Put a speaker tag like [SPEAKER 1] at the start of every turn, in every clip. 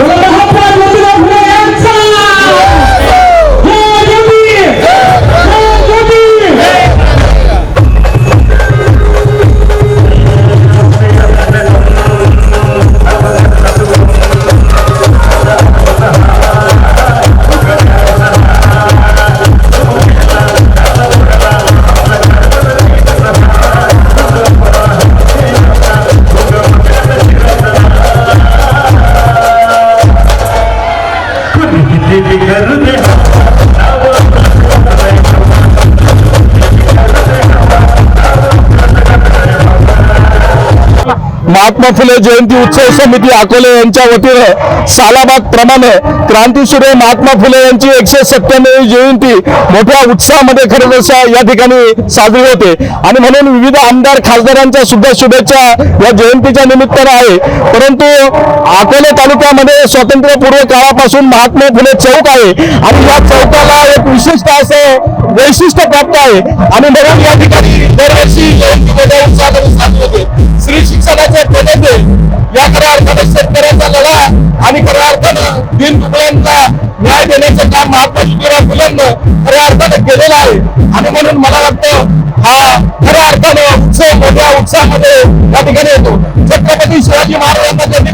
[SPEAKER 1] महात्मा
[SPEAKER 2] महात्मा फुले जयंती उत्सव समिती अकोले यांच्या वतीनं सालाबाग प्रमाणे क्रांतीसूर्य महात्मा फुले यांची एकशे सत्त्याण्णव जयंती मोठ्या उत्साहामध्ये खरं या ठिकाणी साजरी होते. आणि म्हणून विविध आमदार खासदारांच्या सुद्धा शुभेच्छा या जयंतीच्या निमित्तानं आहे. परंतु अकोले तालुक्यामध्ये स्वातंत्र्यपूर्व काळापासून महात्मा फुले चौक आहे. आणि या चौकाला एक विशिष्ट असं वैशिष्ट्य प्राप्त आहे. आणि म्हणून या ठिकाणी दरवर्षी जयंती होते श्री शिक्षणाचे प्रदेश या खऱ्या अर्थानं शेतकऱ्यांचा लढा आणि खऱ्या अर्थानं दिन दुबळ्यांना न्याय देण्याचं काम महात्मा ज्योतिराव फुलेंनं खऱ्या अर्थानं केलेलं आहे. आणि म्हणून मला वाटतं हा खऱ्या अर्थानं उत्सव मोठ्या उत्साहामध्ये या ठिकाणी येतो. छत्रपती शिवाजी महाराजांना त्यांनी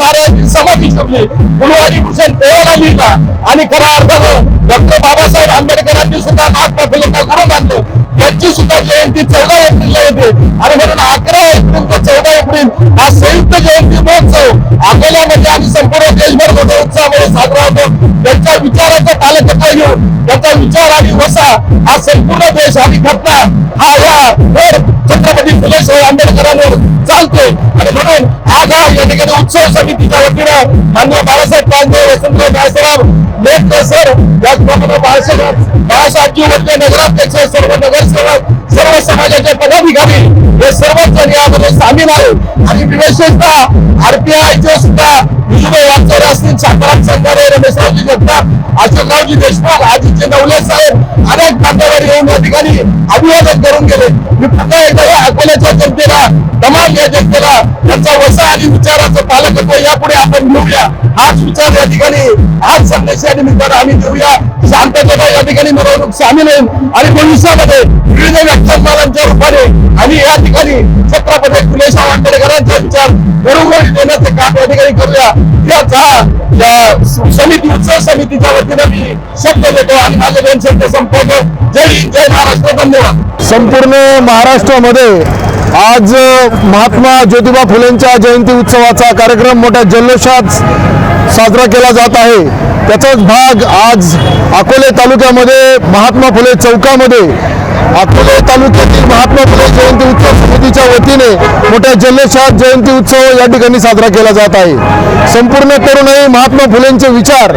[SPEAKER 2] महाराज मानलं छत्रपती शिवाजी समाधी ठेवली. गुरुवारी भूषण देवाला लिहिला आणि खऱ्या अर्थानं डॉक्टर बाबासाहेब आंबेडकरांनी सुद्धा महात्मा फुलेंना गुरु मानलं यांची सुद्धा जयंती चौदा एप्रिलला येते. आणि म्हणून अकरा एप्रिल ते चौदा एप्रिल हा संयुक्त जयंती महोत्सव अकोल्यामध्ये म्हणजे आणि संपूर्ण देशभर मोठ्या उत्साहामध्ये साजरा होतो. त्यांच्या विचाराचा पालकत्व घेऊन त्याचा विचार आणि वसा हा संपूर्ण देश आणि घटना हा या थोर छत्रपती फुले शाहू आंबेडकरांवर चालतोय. आणि म्हणून आज हा या ठिकाणी उत्सव समितीच्या वतीनं मान्य बाळासाहेब पांडे वसंतराव बाळासाहेब लेखकर सर त्याचप्रमाणे बाळासाहेब बाळासाहेबजी वडले नगराध्यक्ष सर्व नगरसेवक सर्व समाजाचे पदाधिकारी हे सर्वच जण यामध्ये सामील आहे आणि विशेषतः आरपीआयचे सुद्धा विजय वागचौरे असतील शांताराम संघारे रमेशरावजी जगताप अशोकरावजी देशमुख आदित्य नवले साहेब अनेक मान्यवर येऊन या ठिकाणी अभिवादन करून गेले. मी पुन्हा एकदा या अकोल्याच्या जनतेला तमाम या जनतेला त्यांचा वसा आणि विचाराचं पालकत्व यापुढे आपण घेऊया हाच विचार या ठिकाणी हाच संदेश या निमित्तानं आम्ही देऊया. शांततेला या ठिकाणी मिरवणूक सामील होईल. आणि भविष्यामध्ये विविध व्याख्यानमालांच्या रूपाने आणि या ठिकाणी छत्रपती फुले शाहू विचार घरोघरी देण्याचं काम या ठिकाणी करूया. याचा या समितीचं समितीच्या वतीनं मी शब्द देतो आणि माझे दोन शब्द संपवतो. जय हिंद जय महाराष्ट्र धन्यवाद.
[SPEAKER 3] संपूर्ण महाराष्ट्रामध्ये आज महात्मा ज्योतिबा फुलेंच्या जयंती उत्सवाचा कार्यक्रम मोठ्या जल्लोषात साजरा केला जात आहे. त्याचाच भाग आज अकोले तालुक्यामध्ये महात्मा फुले चौकामध्ये अकोले तालुक्यातील महात्मा फुले जयंती उत्सव समितीच्या वतीने मोठ्या जल्लोषात जयंती उत्सव या ठिकाणी साजरा केला जात आहे. संपूर्ण तरुणाई महात्मा फुलेंचे विचार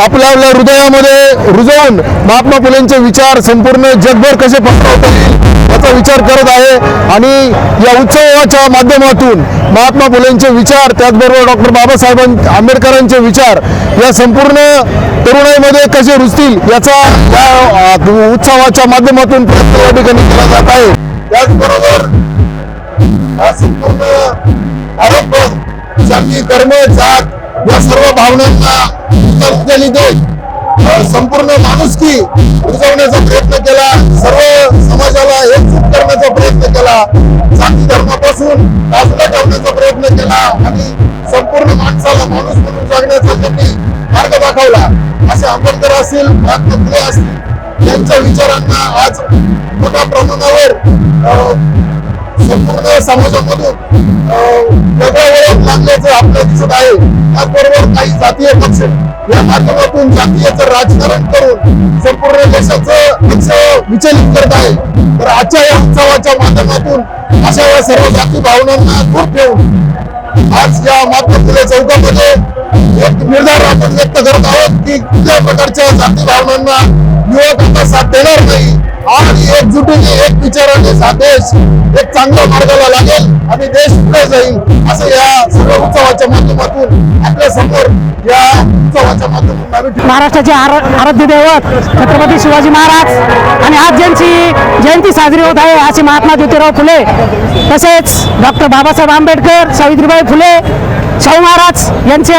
[SPEAKER 3] आपल्या आपल्या हृदयामध्ये रुजवून महात्मा फुलेंचे विचार संपूर्ण जगभर कसे पसरवता येईल याचा विचार करत आहे आणि या उत्सवाच्या माध्यमातून महात्मा फुलेंचे विचार त्याचबरोबर डॉक्टर बाबासाहेब आंबेडकरांचे विचार या संपूर्ण तरुणाईमध्ये कसे रुजतील याचा या उत्सवाच्या माध्यमातून प्रयत्न या ठिकाणी केला जात आहे
[SPEAKER 2] त्याचबरोबर हा संपूर्ण आरोप जाती कर्म जात या सर्व भावनांना देत संपूर्ण माणुसकी रुजवण्याचा प्रयत्न केला. सर्व समाजाला एकजूट करण्याचा प्रयत्न केला. जाती धर्मापासून बाजूला ठेवण्याचा प्रयत्न केला आणि संपूर्ण माणसाला माणूस म्हणून जगण्याचा त्यांनी मार्ग दाखवला. असे आंबेडकर असतील असतील त्यांच्या विचारांना आज मोठ्या प्रमाणावर संपूर्ण समाजामधून अं, वेगळ्या ओळख लागल्याचं आपल्याला दिसत आहे. त्याचबरोबर काही जातीय पक्ष या माध्यमातून जातीयचं राजकारण करून संपूर्ण देशाचं लक्ष विचलित करत आहे. तर आजच्या या उत्सवाच्या माध्यमातून अशा या सर्व जाती भावनांना दूर ठेवून आज या महात्मा फुले चौकामध्ये एक निर्धार आपण व्यक्त करत आहोत की कुठल्या प्रकारच्या जाती भावनांना युवकांना साथ देणार नाही. आणि एकजुटीने एक विचाराने हा देश एक चांगल्या मार्गाला लागेल
[SPEAKER 3] आणि देश पुढे जाईल असं या सर्व उत्सवाच्या माध्यमातून आपल्यासमोर या उत्सवाच्या माध्यमातून
[SPEAKER 4] महाराष्ट्राचे आराध्य दैवत छत्रपती शिवाजी महाराज आणि आज ज्यांची जयंती साजरी होत आहे असे महात्मा ज्योतिराव फुले तसेच डॉक्टर बाबासाहेब आंबेडकर सावित्रीबाई फुले शाहू महाराज यांच्या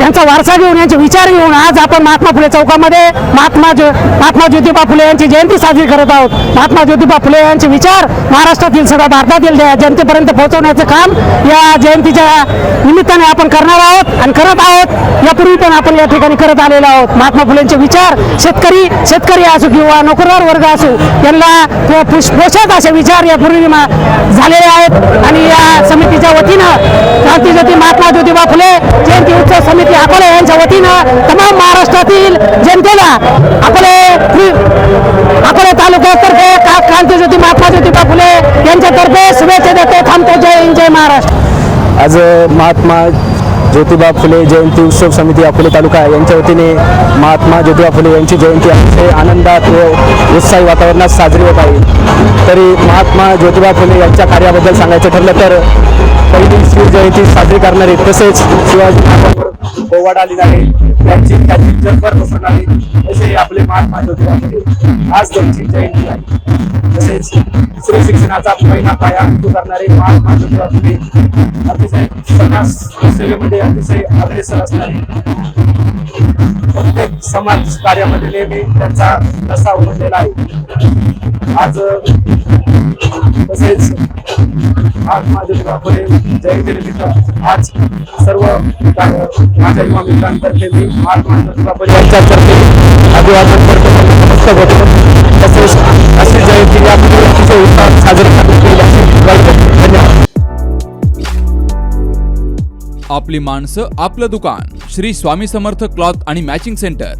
[SPEAKER 4] यांचा वारसा घेऊन यांचे विचार घेऊन आज आपण महात्मा फुले चौकामध्ये महात्मा ज्यो महात्मा ज्योतिबा फुले यांची जयंती साजरी करत आहोत. महात्मा ज्योतिबा फुले यांचे विचार महाराष्ट्रातील सगळ्या भारतातील जनतेपर्यंत पोहोचवण्याचं काम या जयंतीच्या निमित्ताने आपण करणार आहोत आणि करत आहोत. यापूर्वी पण आपण या ठिकाणी करत आलेलो आहोत. महात्मा फुलेंचे विचार शेतकरी शेतकरी असो किंवा नोकरदार वर्ग असो यांना किंवा पोषक असे विचार यापूर्वी झालेले आहेत. आणि या समितीच्या वतीनं क्रांतीज्योती महात्मा ज्योतिबा फुले जयंती उत्सव समिती अकोले यांच्या वतीनं तमाम महाराष्ट्रातील जनतेला अकोले अकोले तालुक्यातर्फे का- क्रांतीज्योती महात्मा ज्योतिबा फुले यांच्यातर्फे शुभेच्छा देतो थांबतो. जय हिंद जय महाराष्ट्र.
[SPEAKER 5] आज महात्मा ज्योतिबा फुले जयंती उत्सव समिती अकोले तालुका यांच्या वतीने महात्मा ज्योतिबा फुले यांची जयंती अतिशय आनंदात व उत्साही वातावरणात साजरी होत आहे. तरी महात्मा ज्योतिबा फुले यांच्या कार्याबद्दल सांगायचं ठरलं तर पहिली शिव जयंती साजरी आहे तसेच शिवाजी महाराजांवर पोवाडा लिहिणारे त्यांची त्यांची जगभर पसरणारे असे आपले मान ज्योतिबा फुले आज त्यांची जयंती आहे. तसेच स्त्री शिक्षणाचा पहिला पाया उभा करणारे मान ज्योतिबा फुले अतिशय समाज सेवेमध्ये अतिशय अग्रेसर असणारे. प्रत्येक समाज कार्यामध्ये नेहमी त्यांचा रस्ता उमटलेला आहे. आज तसेच महात्मा ज्योतिबा फुले जयंती आज सर्व माझ्या युवा मित्रांतर्फे मी महात्मा ज्योतिबा यांच्यातर्फे अभिवादन करतो. नमस्कार होतो तसेच अशी जयंती या अतिशय उत्साहात साजरी. धन्यवाद.
[SPEAKER 6] आपली माणसं आपलं दुकान श्री स्वामी समर्थ क्लॉथ आणि मॅचिंग सेंटर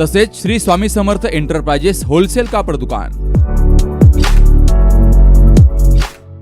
[SPEAKER 6] तसेच श्री स्वामी समर्थ एंटरप्राइजेस होलसेल कापड दुकान.